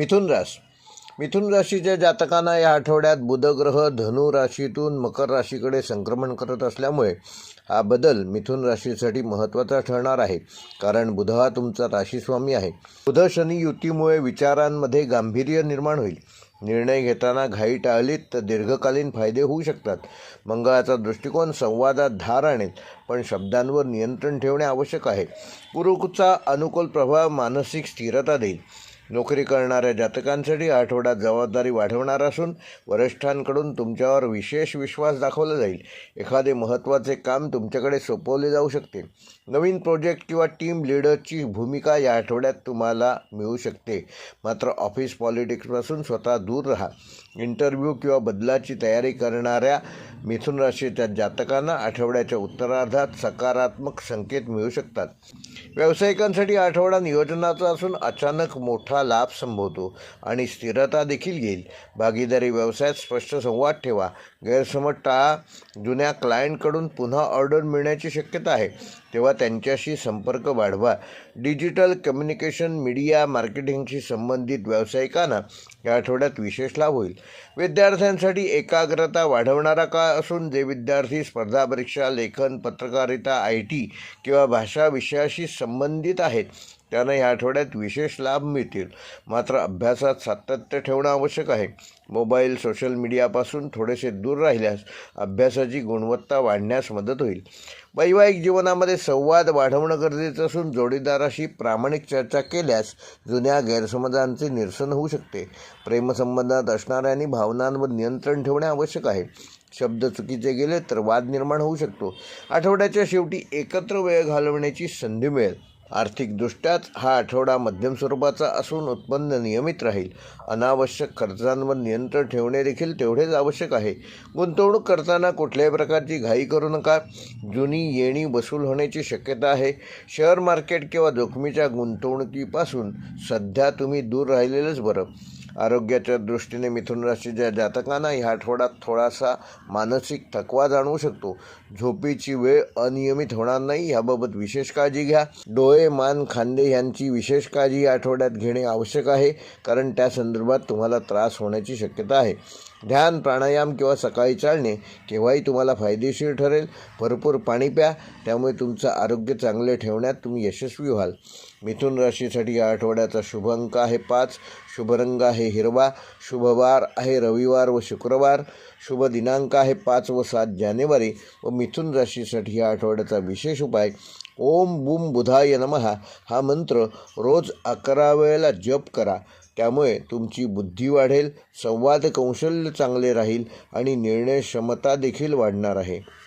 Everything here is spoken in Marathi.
मिथुन रास मिथुन राशीच्या जातकांना या आठवड्यात बुधग्रह धनु राशीतून मकर राशीकडे संक्रमण करत असल्यामुळे हा बदल मिथुन राशीसाठी महत्त्वाचा ठरणार आहे. कारण बुध हा तुमचा राशीस्वामी आहे. बुध शनी युतीमुळे विचारांमध्ये गांभीर्य निर्माण होईल. निर्णय घेताना घाई टाळलीत तर दीर्घकालीन फायदे होऊ शकतात. मंगळाचा दृष्टिकोन संवादात धार आणेल पण शब्दांवर नियंत्रण ठेवणे आवश्यक आहे. गुरुचा अनुकूल प्रभाव मानसिक स्थिरता देईल. नोकरी करणाऱ्या जातकांसाठी आठवड्यात जबाबदारी वाढवणार असून वरिष्ठांकडून तुमच्यावर विशेष विश्वास दाखवला जाईल. एखादे महत्त्वाचे काम तुमच्याकडे सोपवले जाऊ शकते. नवीन प्रोजेक्ट किंवा टीम लीडरची भूमिका या आठवड्यात तुम्हाला मिळू शकते. मात्र ऑफिस पॉलिटिक्सपासून स्वतः दूर राहा. इंटरव्ह्यू किंवा बदलाची तयारी करणाऱ्या मिथुन राशीच्या जातकांना आठवड्याच्या उत्तरार्धात सकारात्मक संकेत मिळू शकतात. व्यावसायिकांसाठी आठवडा नियोजनाचा असून अचानक मोठा लाभ संभवतो आणि स्थिरता देखील येईल भागीदारी व्यवसायात स्पष्ट संवाद ठेवा. गैरसमज टाळा जुन्या क्लायंटकडून पुन्हा ऑर्डर मिळण्याची शक्यता आहे. तेव्हा त्यांच्याशी संपर्क वाढवा. डिजिटल कम्युनिकेशन मीडिया मार्केटिंगशी संबंधित व्यावसायिकांना या आठवड्यात विशेष लाभ होईल. विद्यार्थ्यांसाठी एकाग्रता वाढवणारा काळ असून जे विद्यार्थी स्पर्धा परीक्षा लेखन पत्रकारिता आय टी किंवा भाषा विषयाशी संबंधित आहेत त्यांना या आठवड्यात विशेष लाभ मिळतील. मात्र अभ्यासात सातत्य ठेवणं आवश्यक आहे. मोबाईल सोशल मीडियापासून थोडेसे दूर राहिल्यास अभ्यासाची गुणवत्ता वाढण्यास मदत होईल. वैवाहिक जीवनामध्ये संवाद वाढवणं गरजेचं असून जोडीदाराशी प्रामाणिक चर्चा केल्यास जुन्या गैरसमजांचे निरसन होऊ शकते. प्रेमसंबंधात असणाऱ्यांनी भावनांवर नियंत्रण ठेवणे आवश्यक आहे. शब्द चुकीचे गेले तर वाद निर्माण होऊ शकतो. आठवड्याच्या शेवटी एकत्र वेळ घालवण्याची संधी मिळेल. आर्थिकदृष्ट्याच हा आठवडा मध्यम स्वरूपाचा असून उत्पन्न नियमित राहील. अनावश्यक खर्चांवर नियंत्रण ठेवणे देखील तेवढेच आवश्यक आहे. गुंतवणूक करताना कुठल्याही प्रकारची घाई करू नका. जुनी येणी वसूल होण्याची शक्यता आहे. शेअर मार्केट किंवा जोखमीच्या गुंतवणुकीपासून सध्या तुम्ही दूर राहिलेलंच बरं. आरोग्याच्या दृष्टीने मिथुन राशीच्या जातकांना ह्या आठवड्यात थोडासा मानसिक थकवा जाणवू शकतो. झोपेची वेळ अनियमित होणार नाही याबाबत विशेष काळजी घ्या. डोळे मान खांदे यांची विशेष काळजी या आठवड्यात घेणे आवश्यक आहे कारण त्या संदर्भात तुम्हाला त्रास होण्याची शक्यता आहे. ध्यान प्राणायाम किंवा सकाळी चालणे केव्हाही तुम्हाला फायदेशीर ठरेल. भरपूर पाणी प्या त्यामुळे तुमचं आरोग्य चांगले ठेवण्यात तुम्ही यशस्वी व्हाल. मिथुन राशीसाठी या आठवड्याचा शुभ अंक आहे पाच. शुभ रंग आहे हिरवा. शुभवार आहे रविवार व शुक्रवार. शुभ दिनांक आहे पाच व सात जानेवारी व मिथुन राशीसाठी या आठवड्याचा विशेष उपाय ओम बुम बुधाय नमहा हा मंत्र रोज अकरा वेळेला जप करा. त्यामुळे तुमची बुद्धी वाढेल संवाद कौशल्य चांगले राहील आणि निर्णय क्षमता देखील वाढणार आहे.